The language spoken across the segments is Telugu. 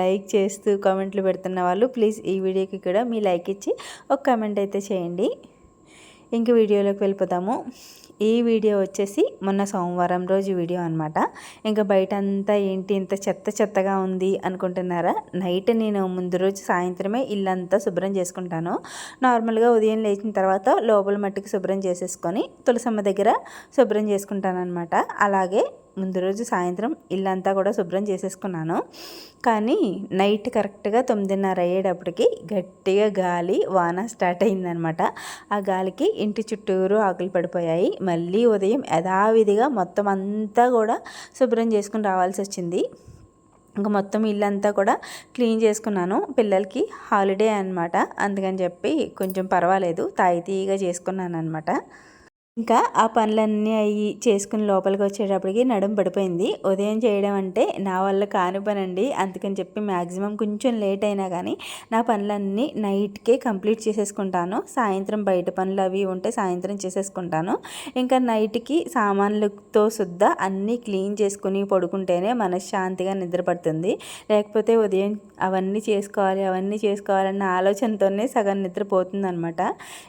లైక్ చేస్తూ కామెంట్లు పెడుతున్న వాళ్ళు ప్లీజ్ ఈ వీడియోకి కూడా మీ లైక్ ఇచ్చి ఒక కామెంట్ అయితే చేయండి. ఇంక వీడియోలోకి వెళ్ళిపోతాము ఈ వీడియో వచ్చేసి మొన్న సోమవారం రోజు వీడియో అనమాట ఇంకా బయట అంతా ఏంటి ఇంత చెత్త చెత్తగా ఉంది అనుకుంటున్నారా? నైట్ నేను ముందు రోజు సాయంత్రమే ఇల్లంతా శుభ్రం చేసుకుంటాను. నార్మల్గా ఉదయం లేచిన తర్వాత లోపల మట్టికి శుభ్రం చేసేసుకొని తులసమ్మ దగ్గర శుభ్రం చేసుకుంటాను అనమాట అలాగే ముందు రోజు సాయంత్రం ఇల్లంతా కూడా శుభ్రం చేసేసుకున్నాను. కానీ నైట్ కరెక్ట్గా తొమ్మిదిన్నర అయ్యేటప్పటికి గట్టిగా గాలి వాన స్టార్ట్ అయిందనమాట ఆ గాలికి ఇంటి చుట్టూరు ఆకులు పడిపోయాయి. మళ్ళీ ఉదయం యథావిధిగా మొత్తం అంతా కూడా శుభ్రం చేసుకుని రావాల్సి వచ్చింది. ఇంకా మొత్తం ఇల్లంతా కూడా క్లీన్ చేసుకున్నాను. పిల్లలకి హాలిడే అనమాట అందుకని చెప్పి కొంచెం పర్వాలేదు. తాయితీగా చేసుకున్నాను అనమాట ఇంకా ఆ పనులన్నీ అయ్యి చేసుకుని లోపలికి వచ్చేటప్పటికి నడుం పడిపోయింది. ఉదయం చేయడం అంటే నా వల్ల కాని పని అండి అందుకని చెప్పి మ్యాక్సిమం కొంచెం లేట్ అయినా కానీ నా పనులన్నీ నైట్కే కంప్లీట్ చేసేసుకుంటాను. సాయంత్రం బయట పనులు అవి ఉంటే సాయంత్రం చేసేసుకుంటాను. ఇంకా నైట్కి సామాన్లతో శుద్ధ అన్నీ క్లీన్ చేసుకుని పడుకుంటేనే మనశ్శాంతిగా నిద్రపడుతుంది లేకపోతే ఉదయం అవన్నీ చేసుకోవాలి అవన్నీ చేసుకోవాలన్న ఆలోచనతోనే సగం నిద్రపోతుంది అనమాట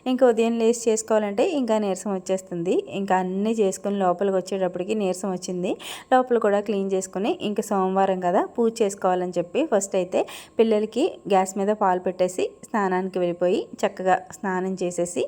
ఇంకా ఉదయం లేచి చేసుకోవాలంటే ఇంకా నీరసం వచ్చేస్తుంది. వచ్చేస్తుంది ఇంకా అన్నీ చేసుకుని లోపలికి వచ్చేటప్పటికి నీరసం వచ్చింది. లోపల కూడా క్లీన్ చేసుకుని ఇంకా సోమవారం కదా పూజ చేసుకోవాలని చెప్పి ఫస్ట్ అయితే పిల్లలకి గ్యాస్ మీద పాలు పెట్టేసి స్నానానికి వెళ్ళిపోయి చక్కగా స్నానం చేసేసి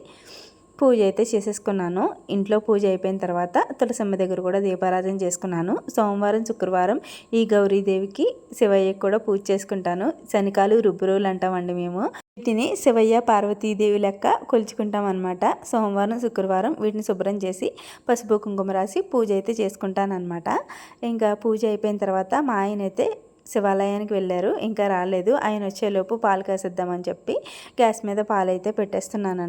పూజ అయితే చేసేసుకున్నాను. ఇంట్లో పూజ అయిపోయిన తర్వాత తులసమ్మ దగ్గర కూడా దీపారాధన చేసుకున్నాను. సోమవారం శుక్రవారం ఈ గౌరీదేవికి శివయ్యకి కూడా పూజ చేసుకుంటాను. శనికాలు రుబ్బురోలు అంటామండి మేము. వీటిని శివయ్య పార్వతీదేవి లెక్క కొలుచుకుంటాం అనమాట సోమవారం శుక్రవారం వీటిని శుభ్రం చేసి పసుపు కుంకుమ రాసి పూజ అయితే చేసుకుంటానమాట ఇంకా పూజ అయిపోయిన తర్వాత మా ఆయన అయితే శివాలయానికి వెళ్ళారు. ఇంకా రాలేదు. ఆయన వచ్చేలోపు పాలు కాసిద్దామని చెప్పి గ్యాస్ మీద పాలైతే పెట్టేస్తున్నాను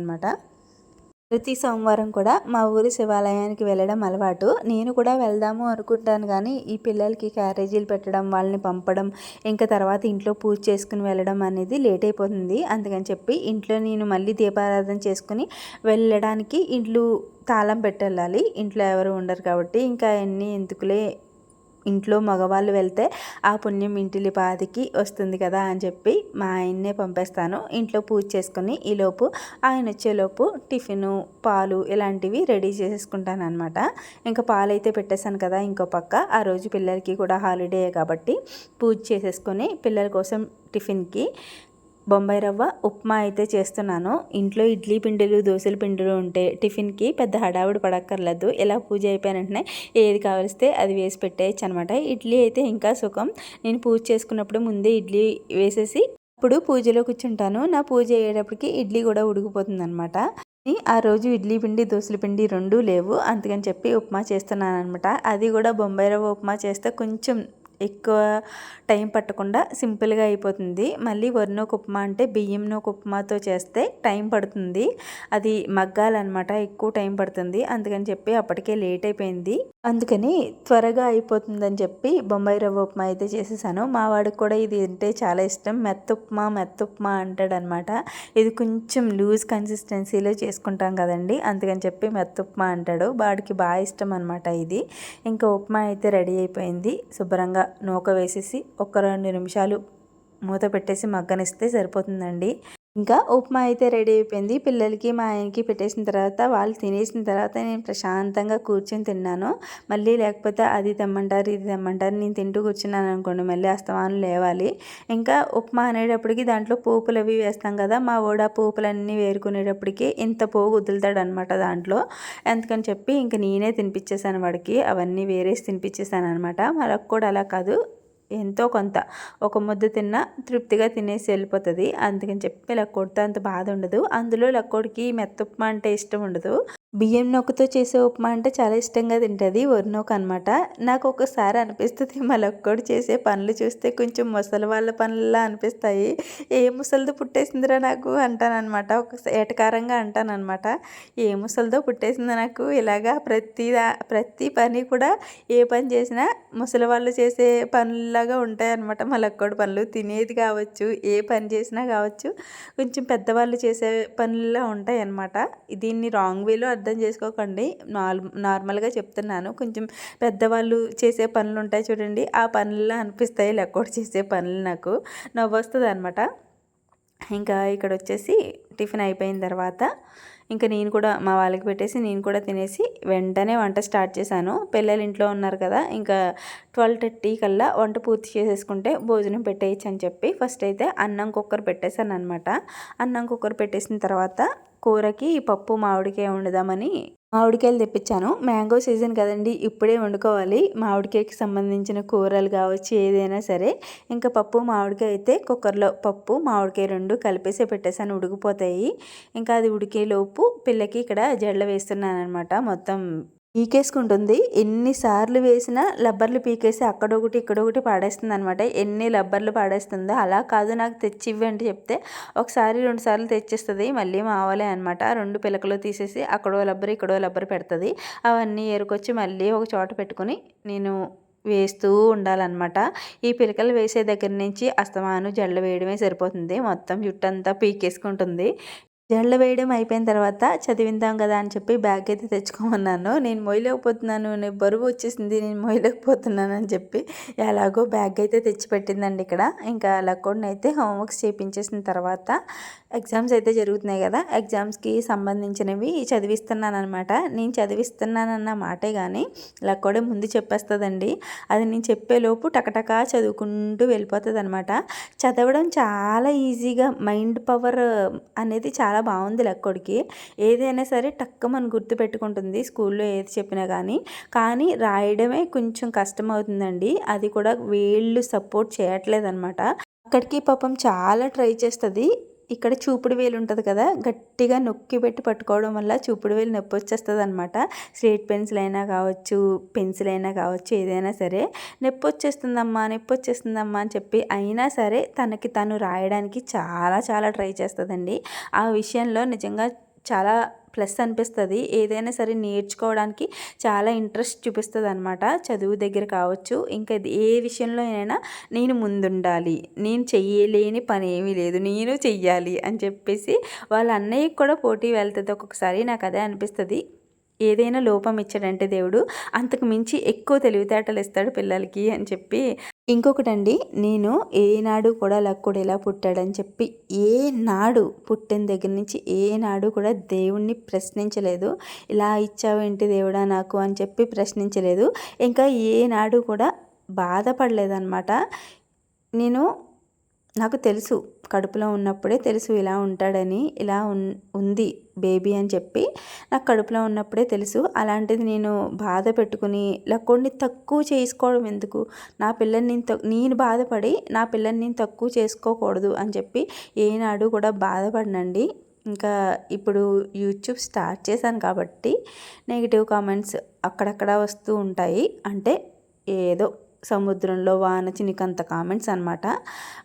ప్రతి సోమవారం కూడా మా ఊరి శివాలయానికి వెళ్ళడం అలవాటు. నేను కూడా వెళ్దాము అనుకుంటాను కానీ ఈ పిల్లలకి క్యారేజీలు పెట్టడం వాళ్ళని పంపడం ఇంకా తర్వాత ఇంట్లో పూజ చేసుకుని వెళ్ళడం అనేది లేట్ అయిపోతుంది. అందుకని చెప్పి ఇంట్లో నేను మళ్ళీ దీపారాధన చేసుకుని వెళ్ళడానికి ఇంట్లో తాళం పెట్టెళ్ళాలి. ఇంట్లో ఎవరు ఉండరు కాబట్టి ఇంకా అన్నీ ఎందుకులే ఇంట్లో మగవాళ్ళు వెళ్తే ఆ పుణ్యం ఇంటిలి పాదికి వస్తుంది కదా అని చెప్పి మా ఆయన్నే పంపేస్తాను. ఇంట్లో పూజ చేసుకుని ఈలోపు ఆయన వచ్చేలోపు టిఫిను పాలు ఇలాంటివి రెడీ చేసేసుకుంటాను అనమాట ఇంకా పాలు అయితే పెట్టేశాను కదా ఇంకో పక్క. ఆ రోజు పిల్లలకి కూడా హాలిడే కాబట్టి పూజ చేసేసుకొని పిల్లల కోసం టిఫిన్కి బొంబాయి రవ్వ ఉప్మా అయితే చేస్తున్నాను. ఇంట్లో ఇడ్లీ పిండిలు దోశల పిండిలు ఉంటే టిఫిన్కి పెద్ద హడావుడి పడక్కర్లేదు. ఇలా పూజ అయిపోయిన వెంటనే ఏది కావలిస్తే అది వేసి పెట్టేయచ్చు అనమాట ఇడ్లీ అయితే ఇంకా సుఖం. నేను పూజ చేసుకున్నప్పుడు ముందే ఇడ్లీ వేసేసి ఇప్పుడు పూజలో కూర్చుంటాను. నా పూజ అయ్యేటప్పటికి ఇడ్లీ కూడా ఉడికిపోతుంది అనమాట ఆ రోజు ఇడ్లీ పిండి దోశల పిండి రెండూ లేవు. అందుకని చెప్పి ఉప్మా చేస్తున్నాను అనమాట అది కూడా బొంబాయి రవ్వ ఉప్మా చేస్తే కొంచెం ఎక్కువ టైం పట్టకుండా సింపుల్గా అయిపోతుంది. మళ్ళీ వరినోక ఉప్మా అంటే బియ్యంనోక ఉప్మాతో చేస్తే టైం పడుతుంది. అది మగ్గాలన్నమాట ఎక్కువ టైం పడుతుంది. అందుకని చెప్పి అప్పటికే లేట్ అయిపోయింది. అందుకని త్వరగా అయిపోతుందని చెప్పి బొంబాయి రవ్వ ఉప్మా అయితే చేసేసాను. మా వాడికి కూడా ఇది అంటే చాలా ఇష్టం. మెత్త ఉప్మా మెత్త ఉప్మా అంటాడనమాట. ఇది కొంచెం లూజ్ కన్సిస్టెన్సీలో చేసుకుంటాం కదండి. అందుకని చెప్పి మెత్త ఉప్మా అంటాడు. వాడికి బాగా ఇష్టం అనమాట ఇది. ఇంకా ఉప్మా అయితే రెడీ అయిపోయింది. శుభ్రంగా నూక వేసేసి ఒక రెండు నిమిషాలు మూత పెట్టేసి మగ్గనిస్తే సరిపోతుందండి. ఇంకా ఉప్మా అయితే రెడీ అయిపోయింది. పిల్లలకి మా ఆయనకి పెట్టేసిన తర్వాత వాళ్ళు తినేసిన తర్వాత నేను ప్రశాంతంగా కూర్చొని తిన్నాను. మళ్ళీ లేకపోతే అది తెమ్మంటారు ఇది తెమ్మంటారు నేను తింటూ కూర్చున్నాను అనుకోండి మళ్ళీ అస్తమానం లేవాలి. ఇంకా ఉప్మా అనేటప్పటికి దాంట్లో పోపులు అవి వేస్తాం కదా మా ఓడ పోపులన్నీ వేరుకునేటప్పటికి ఇంత పోగు వదులుతాడు అనమాట దాంట్లో. ఎందుకని చెప్పి ఇంకా నేనే తినిపించేసాను వాడికి అవన్నీ వేరేసి తినిపించేసాను అనమాట మరొక కూడా అలా కాదు ఎంతో కొంత. ఒక ముద్ద తిన్నా తృప్తిగా తినేసి వెళ్ళిపోతుంది. అందుకని చెప్పి లక్కోడితో అంత బాధ ఉండదు. అందులో లక్కోడికి మెత్త ఉప్మా అంటే ఇష్టం ఉండదు. బియ్యం నొక్కతో చేసే ఉప్మా అంటే చాలా ఇష్టంగా తింటుంది ఒరినొక అనమాట నాకు ఒకసారి అనిపిస్తుంది మళ్ళొక్కడు చేసే పనులు చూస్తే కొంచెం ముసలి వాళ్ళ పనుల్లా అనిపిస్తాయి. ఏ ముసలిదో పుట్టేసిందిరా నాకు అంటానమాట ఒక ఏటకారంగా అంటానమాట ఏ ముసలిదో పుట్టేసిందో నాకు ఇలాగా ప్రతి ప్రతి పని కూడా ఏ పని చేసినా ముసలి వాళ్ళు చేసే పనుల్లాగా ఉంటాయన్నమాట. మళ్ళొక్కడు పనులు తినేది కావచ్చు ఏ పని చేసినా కావచ్చు కొంచెం పెద్దవాళ్ళు చేసే పనుల్లో ఉంటాయి అన్నమాట దీన్ని రాంగ్ వేలో అర్థం చేసుకోకండి. నార్మల్గా చెప్తున్నాను. కొంచెం పెద్దవాళ్ళు చేసే పనులు ఉంటాయి చూడండి. ఆ పనుల్లో అనిపిస్తాయి లెక్కోటి చేసే పనులు నాకు. నవ్వు వస్తుంది అనమాట ఇంకా ఇక్కడ వచ్చేసి టిఫిన్ అయిపోయిన తర్వాత ఇంకా నేను కూడా మా వాళ్ళకి పెట్టేసి నేను కూడా తినేసి వెంటనే వంట స్టార్ట్ చేశాను. పిల్లలు ఇంట్లో ఉన్నారు కదా ఇంకా ట్వెల్వ్ థర్టీ కల్లా వంట పూర్తి చేసేసుకుంటే భోజనం పెట్టేయచ్చు అని చెప్పి ఫస్ట్ అయితే అన్నం కుక్కర్ పెట్టేశాను అనమాట అన్నం కుక్కర్ పెట్టేసిన తర్వాత కూరకి పప్పు మామిడికాయ వండుదామని మామిడికాయలు తెప్పించాను. మ్యాంగో సీజన్ కదండి ఇప్పుడే వండుకోవాలి. మామిడికాయకి సంబంధించిన కూరలు కావచ్చు ఏదైనా సరే ఇంకా పప్పు మామిడికాయ అయితే కుక్కర్లో పప్పు మామిడికాయ రెండు కలిపేసి పెట్టేసాను ఉడికిపోతాయి. ఇంకా అది ఉడికేలోపు పిల్లకి ఇక్కడ జడ్ల వేస్తున్నాను అనమాట మొత్తం పీకేసుకుంటుంది. ఎన్నిసార్లు వేసినా లబ్బర్లు పీకేసి అక్కడొకటి ఇక్కడొకటి పాడేస్తుంది అనమాట ఎన్ని లబ్బర్లు పాడేస్తుందో అలా కాదు నాకు తెచ్చి ఇవ్వండి చెప్తే ఒకసారి రెండు సార్లు తెచ్చిస్తుంది మళ్ళీ మావలే అనమాట రెండు పిలకలు తీసేసి అక్కడో లబ్బర్ ఇక్కడో లబ్బర్ పెడుతుంది. అవన్నీ ఏరుకొచ్చి మళ్ళీ ఒక చోట పెట్టుకుని నేను వేస్తూ ఉండాలన్నమాట. ఈ పిలకలు వేసే దగ్గర నుంచి అస్తమాను జల్లు వేయడమే సరిపోతుంది. మొత్తం జుట్టంతా పీకేసుకుంటుంది. జడలు వేయడం అయిపోయిన తర్వాత చదివిందాం కదా అని చెప్పి బ్యాగ్ అయితే తెచ్చుకోమన్నాను. నేను మొయ్యలేకపోతున్నాను నేను బరువు వచ్చేసింది నేను మొయ్యలేకపోతున్నాను అని చెప్పి ఎలాగో బ్యాగ్ అయితే తెచ్చిపెట్టిందండి ఇక్కడ. ఇంకా లక్కోడిని అయితే హోంవర్క్స్ చేయించేసిన తర్వాత ఎగ్జామ్స్ అయితే జరుగుతున్నాయి కదా ఎగ్జామ్స్కి సంబంధించినవి చదివిస్తున్నాను అనమాట నేను చదివిస్తున్నానన్న మాటే కానీ లక్కోడే ముందు చెప్పేస్తుందండి. అది నేను చెప్పేలోపు టకటకా చదువుకుంటూ వెళ్ళిపోతుంది అనమాట చదవడం చాలా ఈజీగా మైండ్ పవర్ అనేది చాలా చాలా బాగుంది లక్కొడికి ఏదైనా సరే టక్క మనం గుర్తుపెట్టుకుంటుంది స్కూల్లో ఏది చెప్పినా కానీ కానీ రాయడమే కొంచెం కష్టం అవుతుందండి అది కూడా వీళ్ళు సపోర్ట్ చేయట్లేదన్నమాట. అక్కడికి పాపం చాలా ట్రై చేస్తుంది. ఇక్కడ చూపుడు వేలు ఉంటుంది కదా గట్టిగా నొక్కి పెట్టి పట్టుకోవడం వల్ల చూపుడు వేలు నొప్పి వచ్చేస్తుంది అనమాట స్లేట్ పెన్సిల్ అయినా కావచ్చు పెన్సిల్ అయినా కావచ్చు ఏదైనా సరే. నొప్పి వచ్చేస్తుందమ్మా నొప్పి వచ్చేస్తుందమ్మా అని చెప్పి అయినా సరే తనకి తను రాయడానికి చాలా చాలా ట్రై చేస్తుందండి. ఆ విషయంలో నిజంగా చాలా ప్లస్ అనిపిస్తుంది. ఏదైనా సరే నేర్చుకోవడానికి చాలా ఇంట్రెస్ట్ చూపిస్తుంది అనమాట చదువు దగ్గర కావచ్చు ఇంకా ఏ విషయంలో అయినా నేను ముందుండాలి. నేను చెయ్యలేని పని ఏమీ లేదు. నేను చెయ్యాలి అని చెప్పేసి వాళ్ళ అన్నయ్యకి కూడా పోటీ వెళ్తుంది. ఒక్కొక్కసారి నాకు అదే అనిపిస్తుంది. ఏదైనా లోపం ఇచ్చాడంటే దేవుడు అంతకు మించి ఎక్కువ తెలివితేటలు ఇస్తాడు పిల్లలకి అని చెప్పి ఇంకొకటండి నేను ఏనాడు కూడా లక్కుడు ఎలా పుట్టాడని చెప్పి ఏ నాడు పుట్టిన దగ్గర నుంచి ఏనాడు కూడా దేవుణ్ణి ప్రశ్నించలేదు. ఇలా ఇచ్చావేంటి దేవుడా నాకు అని చెప్పి ప్రశ్నించలేదు. ఇంకా ఏనాడు కూడా బాధపడలేదన్నమాట. నేను నాకు తెలుసు. కడుపులో ఉన్నప్పుడే తెలుసు ఇలా ఉంటాడని ఇలా ఉంది బేబీ అని చెప్పి. నాకు కడుపులో ఉన్నప్పుడే తెలుసు. అలాంటిది నేను బాధ పెట్టుకుని కొన్ని తక్కువ చేసుకోవడం ఎందుకు? నా పిల్లని నేను నేను బాధపడి నా పిల్లని నేను తక్కువ చేసుకోకూడదు అని చెప్పి ఏనాడు కూడా బాధపడినండి. ఇంకా ఇప్పుడు యూట్యూబ్ స్టార్ట్ చేశాను కాబట్టి నెగిటివ్ కామెంట్స్ అక్కడక్కడ వస్తూ ఉంటాయి. అంటే ఏదో సముద్రంలో వాన చినికంత కామెంట్స్ అనమాట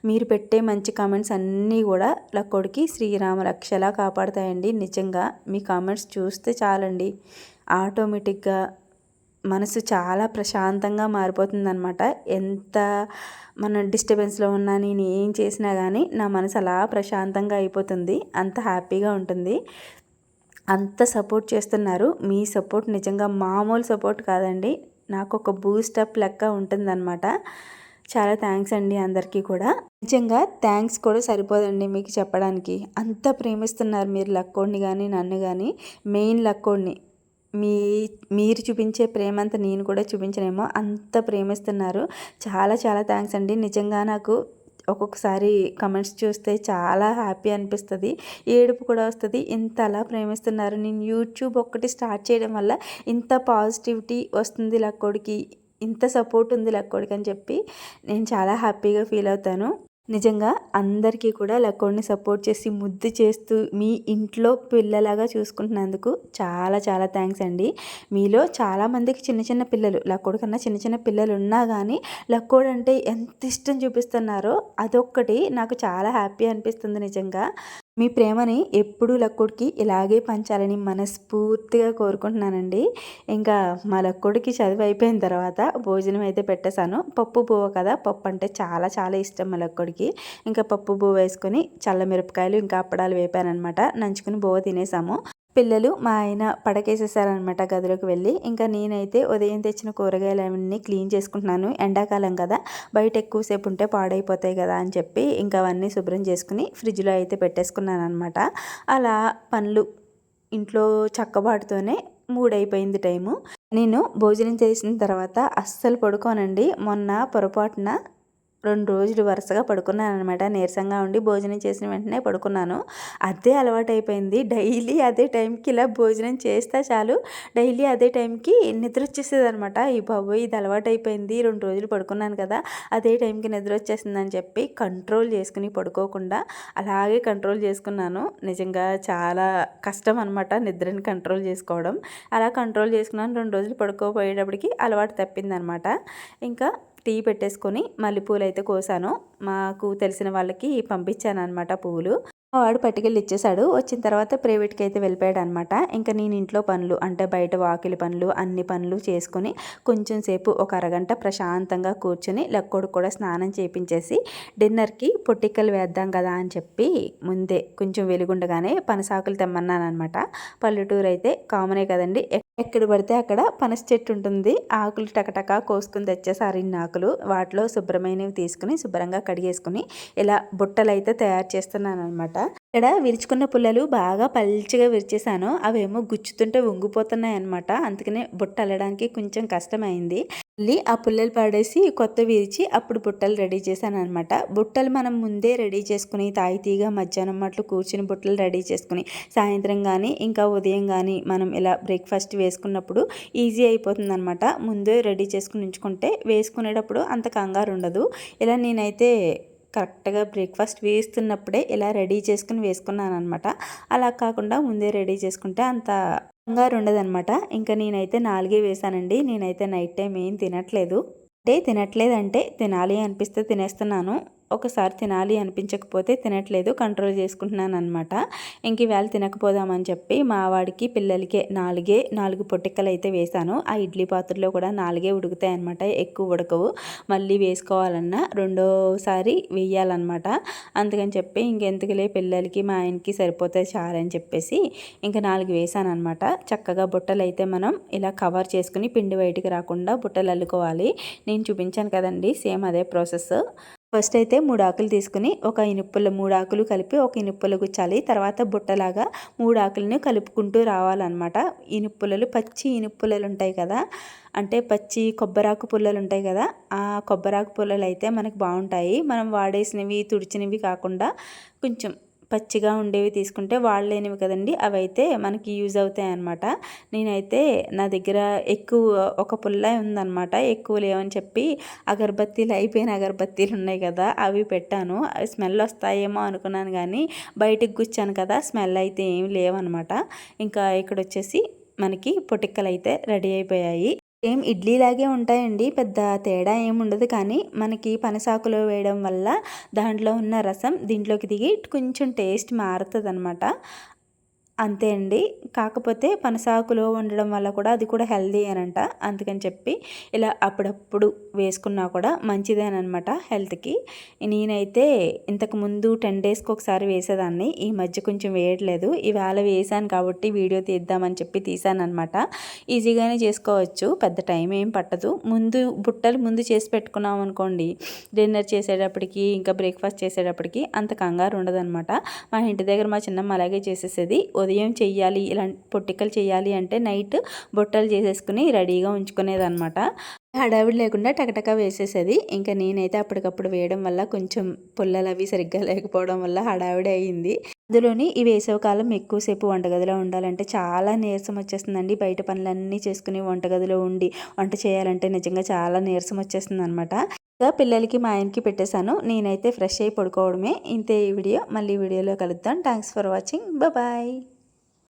మీరు పెట్టే మంచి కామెంట్స్ అన్నీ కూడా లక్కోడికి శ్రీరామ రక్షలా కాపాడుతాయండి. నిజంగా మీ కామెంట్స్ చూస్తే చాలండి. ఆటోమేటిక్గా మనసు చాలా ప్రశాంతంగా మారిపోతుందనమాట ఎంత మన డిస్టర్బెన్స్లో ఉన్నా నేను ఏం చేసినా కానీ నా మనసు అలా ప్రశాంతంగా అయిపోతుంది. అంత హ్యాపీగా ఉంటుంది. అంత సపోర్ట్ చేస్తున్నారు. మీ సపోర్ట్ నిజంగా మామూలు సపోర్ట్ కాదండి. నాకు ఒక బూస్టప్ లెక్క ఉంటుందన్నమాట. చాలా థ్యాంక్స్ అండి అందరికీ కూడా. నిజంగా థ్యాంక్స్ కూడా సరిపోదండి మీకు చెప్పడానికి. అంత ప్రేమిస్తున్నారు మీరు లక్కోడిని కానీ నన్ను కానీ మెయిన్ లక్కోడిని. మీ మీరు చూపించే ప్రేమ అంతా నేను కూడా చూపించనేమో అంత ప్రేమిస్తున్నారు. చాలా చాలా థ్యాంక్స్ అండి. నిజంగా నాకు ఒక్కొక్కసారి కమెంట్స్ చూస్తే చాలా హ్యాపీ అనిపిస్తుంది. ఏడుపు కూడా వస్తుంది. ఇంత అలా ప్రేమిస్తున్నారు. నేను యూట్యూబ్ ఒక్కటి స్టార్ట్ చేయడం వల్ల ఇంత పాజిటివిటీ వస్తుంది లక్కోడికి. ఇంత సపోర్ట్ ఉంది లక్కోడికి అని చెప్పి నేను చాలా హ్యాపీగా ఫీల్ అవుతాను. నిజంగా అందరికీ కూడా లక్కోడిని సపోర్ట్ చేసి ముద్దు చేస్తూ మీ ఇంట్లో పిల్లలాగా చూసుకుంటున్నందుకు చాలా చాలా థ్యాంక్స్ అండి. మీలో చాలామందికి చిన్న చిన్న పిల్లలు లక్కోడి కన్నా చిన్న చిన్న పిల్లలు ఉన్నా కానీ లక్కోడు అంటే ఎంత ఇష్టం చూపిస్తున్నారో అదొక్కటి నాకు చాలా హ్యాపీ అనిపిస్తుంది నిజంగా. మీ ప్రేమని ఎప్పుడు లక్కుడికి ఇలాగే పంచాలని మనస్ఫూర్తిగా కోరుకుంటున్నానండి. ఇంకా మా లక్కుడికి చదువు అయిపోయిన తర్వాత భోజనం అయితే పెట్టేశాను. పప్పు బువ్వ కదా పప్పు అంటే చాలా చాలా ఇష్టం మా లక్కుడికి. ఇంకా పప్పు బువ్వ వేసుకొని చల్ల మిరపకాయలు ఇంకా అప్పడాలు వేపానమాట నంచుకుని బువ్వ తినేసాము. పిల్లలు మా ఆయన పడకేసేసారనమాట గదిలోకి వెళ్ళి. ఇంకా నేనైతే ఉదయం తెచ్చిన కూరగాయలు అవన్నీ క్లీన్ చేసుకుంటున్నాను. ఎండాకాలం కదా బయట ఎక్కువసేపు ఉంటే పాడైపోతాయి కదా అని చెప్పి ఇంకా అవన్నీ శుభ్రం చేసుకుని ఫ్రిడ్జ్లో అయితే పెట్టేసుకున్నాను అనమాట అలా పనులు ఇంట్లో చక్కబాటుతోనే మూడైపోయింది టైము. నేను భోజనం చేసిన తర్వాత అస్సలు పడుకోనండి. మొన్న పొరపాటున రెండు రోజులు వరుసగా పడుకున్నాను అనమాట నీరసంగా ఉండి భోజనం చేసిన వెంటనే పడుకున్నాను. అదే అలవాటు అయిపోయింది డైలీ అదే టైంకి ఇలా భోజనం చేస్తే చాలు. డైలీ అదే టైంకి నిద్ర వచ్చేసేది అనమాట ఈ బాబు ఇది అలవాటు అయిపోయింది రెండు రోజులు పడుకున్నాను కదా అదే టైంకి నిద్ర వచ్చేసిందని చెప్పి కంట్రోల్ చేసుకుని పడుకోకుండా అలాగే కంట్రోల్ చేసుకున్నాను. నిజంగా చాలా కష్టం అనమాట నిద్రని కంట్రోల్ చేసుకోవడం. అలా కంట్రోల్ చేసుకున్నాను. రెండు రోజులు పడుకోపోయేటప్పటికి అలవాటు తప్పిందనమాట ఇంకా టీ పెట్టేసుకొని మల్లెపూలు అయితే కోసాను. మాకు తెలిసిన వాళ్ళకి పంపించాను అనమాట పువ్వులు. వాడు పట్టుకెళ్ళి ఇచ్చేశాడు వచ్చిన తర్వాత ప్రైవేట్కి అయితే వెళ్ళిపోయాడు అనమాట ఇంకా నేను ఇంట్లో పనులు అంటే బయట వాకిలి పనులు అన్ని పనులు చేసుకొని కొంచెం సేపు ఒక అరగంట ప్రశాంతంగా కూర్చుని లక్కోడు కూడా స్నానం చేయించేసి డిన్నర్కి పొట్టిక్కలు వేద్దాం కదా అని చెప్పి ముందే కొంచెం వెలుగుండగానే పనసాకులు తెమ్మన్నాను అనమాట పల్లెటూరు అయితే కామనే కదండి. ఎక్కడ పడితే అక్కడ పనస చెట్టు ఉంటుంది. ఆకులు టకటక కోసుకుని తెచ్చేసారు ఇన్ని ఆకులు వాటిలో శుభ్రమైనవి తీసుకుని శుభ్రంగా కడిగేసుకుని ఇలా బుట్టలు అయితే తయారు చేస్తున్నాను అనమాట ఇక్కడ విరుచుకున్న పుల్లలు బాగా పల్చిగా విరిచేసాను అవేమో గుచ్చుతుంటే వంగిపోతున్నాయి అనమాట అందుకనే బుట్ట అల్లడానికి కొంచెం కష్టమైంది. మళ్ళీ ఆ పుల్లలు పడేసి కొత్త విరిచి అప్పుడు బుట్టలు రెడీ చేశాను అనమాట బుట్టలు మనం ముందే రెడీ చేసుకుని తాయితీగా మధ్యాహ్నం మట్లు కూర్చుని బుట్టలు రెడీ చేసుకుని సాయంత్రం కానీ ఇంకా ఉదయం కానీ మనం ఇలా బ్రేక్ఫాస్ట్ వేసుకున్నప్పుడు ఈజీ అయిపోతుంది అనమాట ముందే రెడీ చేసుకుని ఉంచుకుంటే వేసుకునేటప్పుడు అంత కంగారు ఉండదు ఇలా నేనైతే కరెక్ట్గా బ్రేక్ఫాస్ట్ వేస్తున్నప్పుడే ఇలా రెడీ చేసుకుని వేసుకున్నాను అనమాట అలా కాకుండా ముందే రెడీ చేసుకుంటే అంత కంగారు ఉండదనమాట ఇంకా నేనైతే నాలుగే వేసానండి నేనైతే నైట్ టైం ఏం తినట్లేదు. అంటే తినట్లేదంటే తినాలి అనిపిస్తే తినేస్తున్నాను. ఒకసారి తినాలి అనిపించకపోతే తినట్లేదు కంట్రోల్ చేసుకుంటున్నాను అనమాట ఇంక ఈవేళ తినకపోదామని చెప్పి మా వాడికి పిల్లలకి నాలుగే నాలుగు పొట్టిక్కలు అయితే వేశాను. ఆ ఇడ్లీ పాత్రలో కూడా నాలుగే ఉడుకుతాయి అనమాట ఎక్కువ ఉడకవు. మళ్ళీ వేసుకోవాలన్నా రెండోసారి వేయాలన్నమాట. అందుకని చెప్పి ఇంకెందుకులే పిల్లలకి మా ఆయనకి సరిపోతే చాలని చెప్పేసి ఇంకా నాలుగు వేసాను అనమాట చక్కగా బుట్టలు అయితే మనం ఇలా కవర్ చేసుకుని పిండి బయటికి రాకుండా బుట్టలు అల్లుకోవాలి. నేను చూపించాను కదండి సేమ్ అదే ప్రాసెస్ ఫస్ట్ అయితే మూడు ఆకులు తీసుకుని ఒక ఇనుప్పుల మూడు ఆకులు కలిపి ఒక ఇనుప్పులు గుచ్చాలి. తర్వాత బుట్టలాగా మూడు ఆకులను కలుపుకుంటూ రావాలన్నమాట. ఇనుప్పులలు పచ్చి ఇనుప్పులలు ఉంటాయి కదా అంటే పచ్చి కొబ్బరాకు పుల్లలు ఉంటాయి కదా ఆ కొబ్బరాకు పుల్లలు అయితే మనకు బాగుంటాయి. మనం వాడేసినవి తుడిచినవి కాకుండా కొంచెం పచ్చిగా ఉండేవి తీసుకుంటే వాడలేనివి కదండి. అవి అయితే మనకి యూజ్ అవుతాయి అనమాట నేనైతే నా దగ్గర ఎక్కువ ఒక పుల్ల ఉందన్నమాట. ఎక్కువ లేవని చెప్పి అగరబత్తీలు అయిపోయిన అగరబత్తీలు ఉన్నాయి కదా అవి పెట్టాను. అవి స్మెల్ వస్తాయేమో అనుకున్నాను కానీ బయటకు గుచ్చాను కదా స్మెల్ అయితే ఏం లేవన్నమాట. ఇంకా ఇక్కడ వచ్చేసి మనకి పొటిక్కలు అయితే రెడీ అయిపోయాయి. సేమ్ ఇడ్లీలాగే ఉంటాయండి. పెద్ద తేడా ఏముండదు కానీ మనకి పనసాకులో వేయడం వల్ల దాంట్లో ఉన్న రసం దీంట్లోకి దిగి కొంచెం టేస్ట్ మారుతుంది అనమాట అంతే అండి. కాకపోతే పనసాకులో ఉండడం వల్ల కూడా అది కూడా హెల్దీ అనంట. అందుకని చెప్పి ఇలా అప్పుడప్పుడు వేసుకున్నా కూడా మంచిదేనమాట హెల్త్కి. నేనైతే ఇంతకు ముందు టెన్ డేస్కి ఒకసారి వేసేదాన్ని. ఈ మధ్య కొంచెం వేయట్లేదు. ఇవాళ వేసాను కాబట్టి వీడియో తీద్దామని చెప్పి తీసాను అనమాట ఈజీగానే చేసుకోవచ్చు. పెద్ద టైం ఏం పట్టదు. ముందు బుట్టలు ముందు చేసి పెట్టుకున్నాం అనుకోండి. డిన్నర్ చేసేటప్పటికి ఇంకా బ్రేక్ఫాస్ట్ చేసేటప్పటికి అంత కంగారు ఉండదనమాట. మా ఇంటి దగ్గర మా చిన్నమ్మ అలాగే చేసేసేది. ఉదయం చెయ్యాలి ఇలా పొట్టికలు చేయాలి అంటే నైట్ బొట్టలు చేసేసుకుని రెడీగా ఉంచుకునేది అనమాట హడావిడి లేకుండా టకటక వేసేసేది. ఇంకా నేనైతే అప్పటికప్పుడు వేయడం వల్ల కొంచెం పుల్లలు అవి సరిగ్గా లేకపోవడం వల్ల హడావిడి అయ్యింది అందులోని ఈ వేసవికాలం ఎక్కువసేపు వంటగదిలో ఉండాలంటే చాలా నీరసం వచ్చేస్తుందండి. బయట పనులన్నీ చేసుకుని వంటగదిలో ఉండి వంట చేయాలంటే నిజంగా చాలా నీరసం వచ్చేస్తుంది అనమాట ఇంకా పిల్లలకి మా ఆయనకి పెట్టేశాను. నేనైతే ఫ్రెష్ అయ్యి పడుకోవడమే. ఇంతే ఈ వీడియో. మళ్ళీ వీడియోలో కలుద్దాం. Thanks for watching. బాయ్.